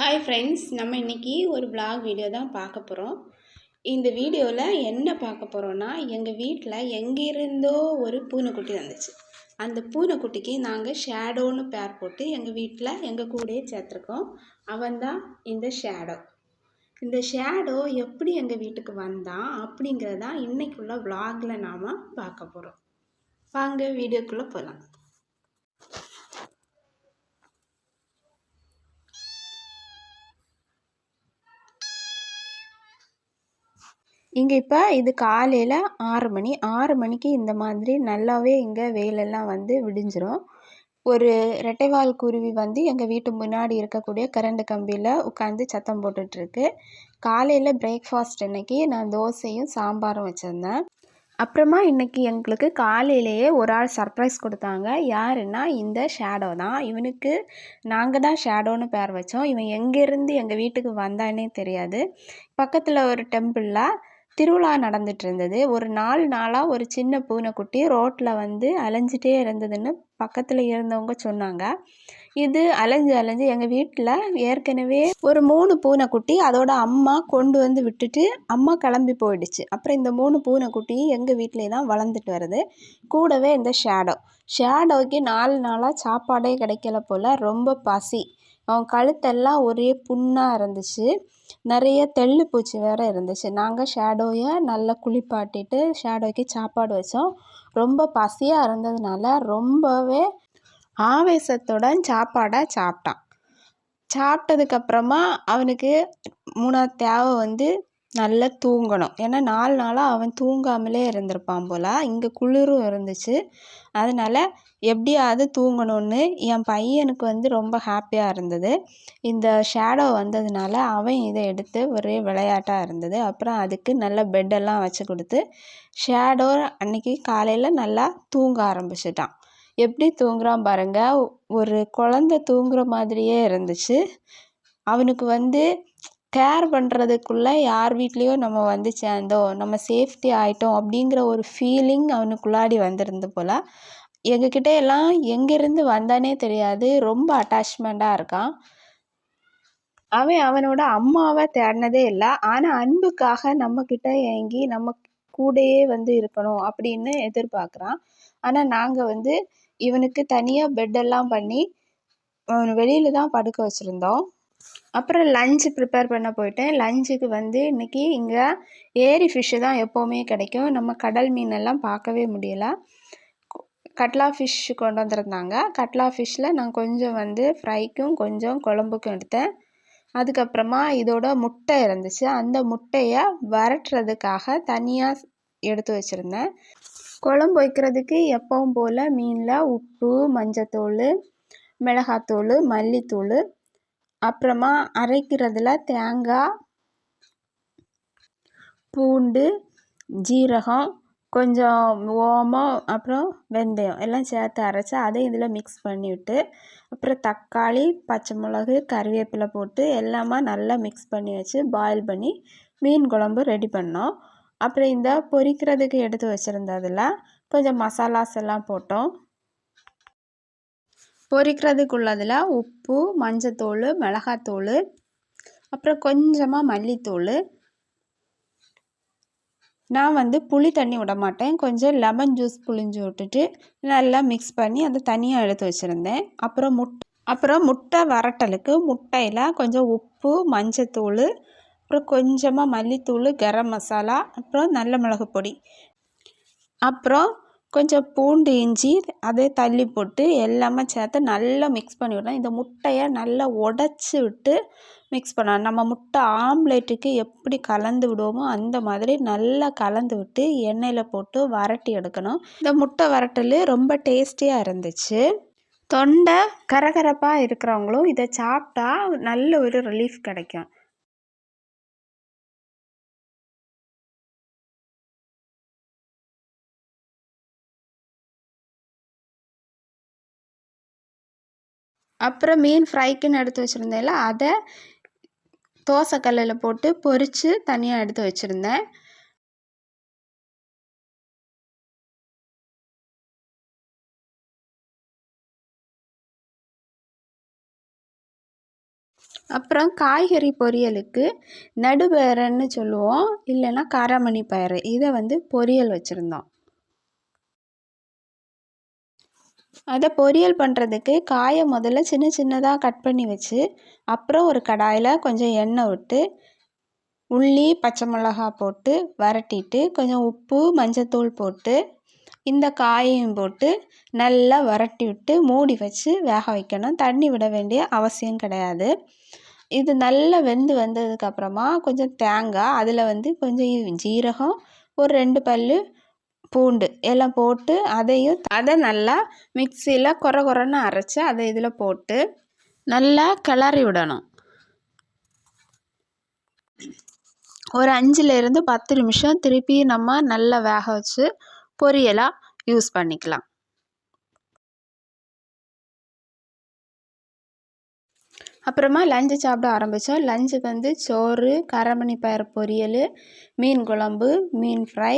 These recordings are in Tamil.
ஹாய் ஃப்ரெண்ட்ஸ் நம்ம இன்றைக்கி ஒரு vlog வீடியோ தான் பார்க்க போகிறோம் இந்த வீடியோவில் என்ன பார்க்க போகிறோன்னா எங்கள் வீட்டில் எங்கேருந்தோ ஒரு பூனைக்குட்டி வந்துச்சு. அந்த பூனைக்குட்டிக்கு நாங்கள் ஷேடோன்னு பேர் போட்டு எங்கள் வீட்டில் எங்கள் கூடயே சேர்த்துருக்கோம். அவன்தான் இந்த ஷேடோ. இந்த ஷேடோ எப்படி எங்கள் வீட்டுக்கு வந்தான் அப்படிங்கிறதான் இன்றைக்குள்ள vlogல நாம் பார்க்க போகிறோம் வாங்க வீடியோக்குள்ளே போகலாம் இங்கே இப்போ இது காலையில் ஆறு மணி. ஆறு மணிக்கு இந்த மாதிரி நல்லாவே இங்கே வெயிலெல்லாம் வந்து விடிஞ்சிரும். ஒரு ரெட்டைவால் குருவி வந்து எங்கள் வீட்டு முன்னாடி இருக்கக்கூடிய கரண்ட் கம்பியில் உட்காந்து சத்தம் போட்டுட்ருக்கு. காலையில் பிரேக்ஃபாஸ்ட் இன்னைக்கு நான் தோசையும் சாம்பாரும் வச்சுருந்தேன். அப்புறமா இன்றைக்கி எங்களுக்கு காலையிலேயே ஒரு ஆள் சர்ப்ரைஸ் கொடுத்தாங்க. யாருன்னா இந்த ஷேடோ தான். இவனுக்கு நாங்கள் தான் ஷேடோன்னு பேர் வச்சோம். இவன் எங்கேருந்து எங்கள் வீட்டுக்கு வந்தானே தெரியாது. பக்கத்தில் ஒரு டெம்பிளில் திருவிழா நடந்துட்டு இருந்தது ஒரு நாலு நாளாக ஒரு சின்ன பூனைக்குட்டி ரோட்டில் வந்து அலைஞ்சிட்டே இருந்ததுன்னு பக்கத்தில் இருந்தவங்க சொன்னாங்க. இது அலைஞ்சு அலைஞ்சு எங்கள் வீட்டில் ஏற்கனவே ஒரு மூணு பூனைக்குட்டி அதோட அம்மா கொண்டு வந்து விட்டுட்டு அம்மா கிளம்பி போயிடுச்சு. அப்புறம் இந்த மூணு பூனைக்குட்டி எங்கள் வீட்டிலே தான் வளர்ந்துட்டு வருது. கூடவே இந்த ஷேடோ. ஷேடோவுக்கு நாலு நாளாக சாப்பாடே கிடைக்கல போல். ரொம்ப பசி. அவன் கழுத்தெல்லாம் ஒரே புண்ணாக இருந்துச்சு. நிறைய தெள்ளு பூச்சி வேறு இருந்துச்சு. நாங்கள் ஷேடோயை நல்லா குளிப்பாட்டிட்டு ஷேடோவுக்கு சாப்பாடு வச்சோம். ரொம்ப பசியாக இருந்ததுனால ரொம்பவே ஆவேசத்துடன் சாப்பாடை சாப்பிட்டான். சாப்பிட்டதுக்கப்புறமா அவனுக்கு மூணாவது தேவை வந்து நல்லா தூங்கணும். ஏன்னா நாலு நாளாக அவன் தூங்காமலே இருந்திருப்பான் போல். இங்கே குளிரும் இருந்துச்சு. அதனால் எப்படியாவது தூங்கணும்னு என் பையனுக்கு வந்து ரொம்ப ஹாப்பியாக இருந்தது. இந்த ஷேடோ வந்ததுனால அவன் இதை எடுத்து ஒரே விளையாட்டாக இருந்தது. அப்புறம் அதுக்கு நல்ல பெட்டெல்லாம் வச்சு கொடுத்து ஷேடோ அன்னைக்கு காலையில் நல்லா தூங்க ஆரம்பிச்சிட்டான். எப்படி தூங்குறான் பாருங்க. ஒரு குழந்த தூங்குற மாதிரியே இருந்துச்சு. அவனுக்கு வந்து கேர் பண்ணுறதுக்குள்ளே யார் வீட்லேயோ நம்ம வந்து சேர்ந்தோம் நம்ம சேஃப்டி ஆகிட்டோம் அப்படிங்கிற ஒரு ஃபீலிங் அவனுக்குள்ளாடி வந்திருந்து போல். எங்ககிட்ட எல்லாம் எங்கேருந்து வந்தானே தெரியாது ரொம்ப அட்டாச்மெண்ட்டாக இருக்கான். அவன் அவனோட அம்மாவை தேடினதே இல்லை ஆனால் அன்புக்காக நம்மக்கிட்ட ஏங்கி நம்ம கூடயே வந்து இருக்கணும் அப்படின்னு எதிர்பார்க்குறான். ஆனால் நாங்கள் வந்து இவனுக்கு தனியாக பெட்டெல்லாம் பண்ணி அவனை வெளியில் தான் படுக்க வச்சுருந்தோம். அப்புறம் லஞ்சு ப்ரிப்பேர் பண்ண போயிட்டேன். லஞ்சுக்கு வந்து இன்றைக்கி இங்கே ஏரி ஃபிஷ்ஷு தான் எப்போவுமே கிடைக்கும். நம்ம கடல் மீனெல்லாம் பார்க்கவே முடியல. கட்லா ஃபிஷ் கொண்டு வந்திருந்தாங்க. கட்லா ஃபிஷ்ஷில் நான் கொஞ்சம் வந்து ஃப்ரைக்கும் கொஞ்சம் குழம்புக்கும் எடுத்தேன். அதுக்கப்புறமா இதோட முட்டை இருந்துச்சு. அந்த முட்டையை வரட்டுறதுக்காக தனியாக எடுத்து வச்சுருந்தேன். குழம்பு வைக்கிறதுக்கு எப்பவும் போல் மீனில் உப்பு மஞ்சத்தூள் மிளகாத்தூள் மல்லித்தூள் அப்புறமா அரைக்கிறதுல தேங்காய் பூண்டு ஜீரகம் கொஞ்சம் ஓமம் அப்புறம் வெந்தயம் எல்லாம் சேர்த்து அரைச்சி அதை இதில் மிக்ஸ் பண்ணிவிட்டு அப்புறம் தக்காளி பச்சை மிளகு கருவேப்பிலை போட்டு எல்லாமே நல்லா மிக்ஸ் பண்ணி வச்சு பாயில் பண்ணி மீன் குழம்பு ரெடி பண்ணோம். அப்புறம் இந்த பொரிக்கிறதுக்கு எடுத்து வச்சுருந்ததில் கொஞ்சம் மசாலாஸ் எல்லாம் போட்டோம். பொரிக்கிறதுக்குள்ளதில் உப்பு மஞ்சத்தூள் மிளகாத்தூள் அப்புறம் கொஞ்சமாக மல்லித்தூள். நான் வந்து புளி தண்ணி விட மாட்டேன். கொஞ்சம் லெமன் ஜூஸ் புளிஞ்சு விட்டுட்டு நல்லா மிக்ஸ் பண்ணி அதை தனியாக எடுத்து வச்சுருந்தேன். அப்புறம் முட் அப்புறம் முட்டை வரட்டலுக்கு முட்டையில் கொஞ்சம் உப்பு மஞ்சத்தூள் அப்புறம் கொஞ்சமாக மல்லித்தூள் கரம் மசாலா அப்புறம் நல்ல மிளகு பொடி அப்புறம் கொஞ்சம் பூண்டு இஞ்சி அதே தள்ளி போட்டு எல்லாமே சேர்த்து நல்லா மிக்ஸ் பண்ணி விடணும் இந்த முட்டையை நல்லா உடச்சி விட்டு மிக்ஸ் பண்ணணும் நம்ம முட்டை ஆம்லேட்டுக்கு எப்படி கலந்து விடுவோமோ அந்த மாதிரி நல்லா கலந்து விட்டு எண்ணெயில் போட்டு வரட்டி எடுக்கணும். இந்த முட்டை வரட்டல் ரொம்ப டேஸ்டியாக இருந்துச்சு. தொண்டை கரகரப்பாக இருக்கிறவங்களும் இதை சாப்பிட்டா நல்ல ஒரு ரிலீஃப் கிடைக்கும். அப்புறம் மீன் ஃப்ரைக்குன்னு எடுத்து வச்சுருந்தேன்ல அதை தோசைக்கல்லில் போட்டு பொரித்து தனியாக எடுத்து வச்சுருந்தேன். அப்புறம் காய்கறி பொரியலுக்கு நடுபயரன்னு சொல்லுவோம் இல்லைன்னா காராமணி பயிறு. இதை வந்து பொரியல் வச்சுருந்தோம். அதை பொரியல் பண்ணுறதுக்கு காயை முதல்ல சின்ன சின்னதாக கட் பண்ணி வச்சு அப்புறம் ஒரு கடாயில் கொஞ்சம் எண்ணெய் விட்டு உள்ளி பச்சை மிளகா போட்டு வரட்டிட்டு கொஞ்சம் உப்பு மஞ்சத்தூள் போட்டு இந்த காயையும் போட்டு நல்லா வரட்டி விட்டு மூடி வச்சு வேக வைக்கணும். தண்ணி விட வேண்டிய அவசியம் கிடையாது. இது நல்லா வெந்து வந்ததுக்கப்புறமா கொஞ்சம் தேங்காய் அதில் வந்து கொஞ்சம் ஜீரகம் ஒரு ரெண்டு பல் பூண்டு எல்லாம் போட்டு அதையும் அதை நல்லா மிக்சியில் குறை குறைன்னு அரைச்சி அதை இதில் போட்டு நல்லா கிளறி விடணும். ஒரு அஞ்சுலேருந்து பத்து நிமிஷம் திருப்பி நம்ம நல்லா வேக வச்சு பொரியலாக யூஸ் பண்ணிக்கலாம். அப்புறமா லஞ்சு சாப்பிட ஆரம்பித்தோம் லஞ்சுக்கு வந்து சோறு கரமணி பயிர் பொரியல் மீன் குழம்பு மீன் ஃப்ரை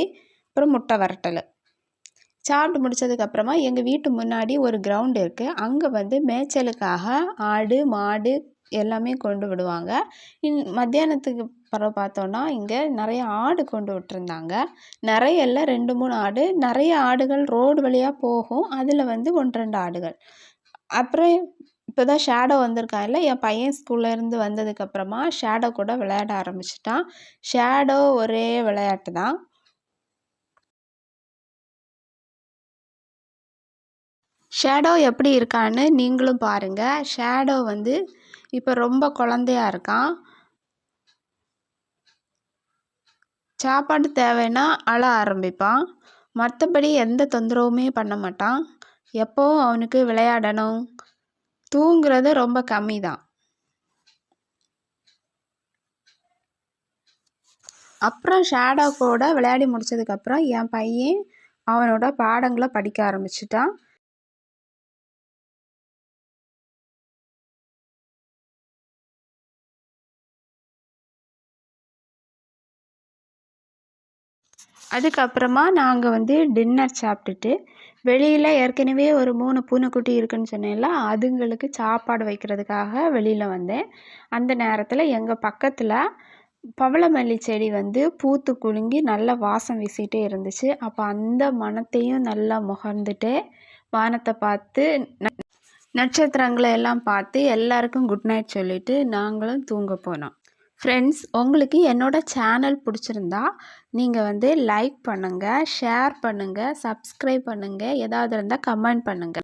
அப்புறம் முட்டை வரட்டல் சாப்பிட்டு முடித்ததுக்கப்புறமா எங்கள் வீட்டு முன்னாடி ஒரு கிரவுண்ட் இருக்குது அங்கே வந்து மேய்ச்சலுக்காக ஆடு மாடு எல்லாமே கொண்டு விடுவாங்க. இன் மத்தியானத்துக்கு பிறகு பார்த்தோன்னா இங்கே நிறைய ஆடு கொண்டு விட்டுருந்தாங்க. நிறைய இல்லை ரெண்டு மூணு ஆடு. நிறைய ஆடுகள் ரோடு வழியாக போகும். அதில் வந்து ஒன்று ரெண்டு ஆடுகள். அப்புறம் இப்போ தான் ஷேடோ வந்திருக்கான்ல என் பையன் ஸ்கூல்லேருந்து வந்ததுக்கப்புறமா ஷேடோ கூட விளையாட ஆரம்பிச்சிட்டான். ஷேடோ ஒரே விளையாட்டு தான் ஷேடோ எப்படி இருக்கான்னு நீங்களும் பாருங்கள் ஷேடோ வந்து இப்போ ரொம்ப குழந்தையா இருக்கான். சாப்பாடு தேவைன்னா அழ ஆரம்பிப்பான். மற்றபடி எந்த தொந்தரவுமே பண்ண மாட்டான். எப்போவும் அவனுக்கு விளையாடணும். தூங்குறது ரொம்ப கம்மி தான் அப்புறம் ஷேடோ கூட விளையாடி முடிச்சதுக்கப்புறம் என் பையன் அவனோட பாடங்களை படிக்க ஆரம்பிச்சிட்டான். அதுக்கப்புறமா நாங்கள் வந்து டின்னர் சாப்பிட்டுட்டு வெளியில் ஏற்கனவே ஒரு மூணு பூனைக்குட்டி இருக்குன்னு சொன்னேன்ல அதுங்களுக்கு சாப்பாடு வைக்கிறதுக்காக வெளியில் வந்தேன். அந்த நேரத்தில் எங்கள் பக்கத்தில் பவளமல்லி செடி வந்து பூத்து குலுங்கி நல்ல வாசம் வீசிகிட்டே இருந்துச்சு. அப்போ அந்த மனத்தையும் நல்லா முகர்ந்துட்டு வானத்தை பார்த்து நட்சத்திரங்களை எல்லாம் பார்த்து எல்லாருக்கும் குட் நைட் சொல்லிவிட்டு நாங்களும் தூங்க போனோம். ஃப்ரெண்ட்ஸ் உங்களுக்கு என்னோடய சேனல் பிடிச்சிருந்தா நீங்கள் வந்து லைக் பண்ணுங்கள் ஷேர் பண்ணுங்கள் சப்ஸ்கிரைப் பண்ணுங்கள் ஏதாவது இருந்தால் கமெண்ட் பண்ணுங்கள்